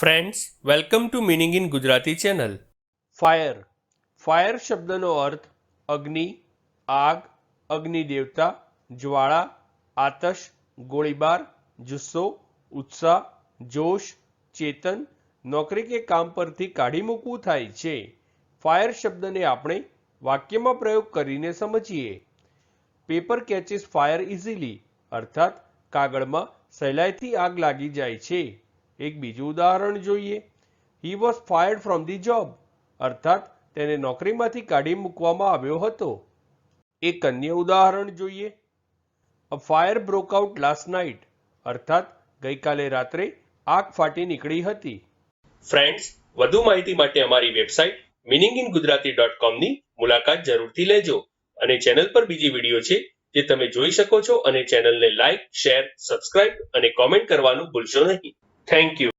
Friends welcome to meaning in Gujarati channel fire fire શબ્દનો અર્થ અગ્નિ, આગ અગ્નિ દેવતા જ્વાળા, આતશ, ગોળીબાર, જુસ્સો, ઉત્સાહ, જોશ, ચેતન, નોકરી કે કામ પરથી કાઢી મૂકવું થાય છે. ફાયર શબ્દને આપણે વાક્યમાં પ્રયોગ કરીને સમજીએ. પેપર કેચીસ ફાયર ઇઝીલી અર્થાત કાગળમાં સહેલાઈથી આગ લાગી જાય છે. એક બીજું ઉદાહરણ જોઈએ. He was fired from the job અર્થાત, તેને નોકરીમાંથી કાઢી મૂકવામાં આવ્યો હતો. એક અન્ય ઉદાહરણ જોઈએ. A fire broke out last night અર્થાત, ગઈકાલે રાત્રે આગ ફાટી નીકળી હતી. ફ્રેન્ડ્સ વધુ માહિતી માટે અમારી website meaning in Gujarati dot કોમની મુલાકાત જરૂરથી લેજો અને ચેનલ પર બીજી વીડિયો છે જે તમે જોઈ શકો છો અને ચેનલને લાઇક શેર સબસ્ક્રાઇબ અને કોમેન્ટ કરવાનું ભૂલશો નહીં. thank you.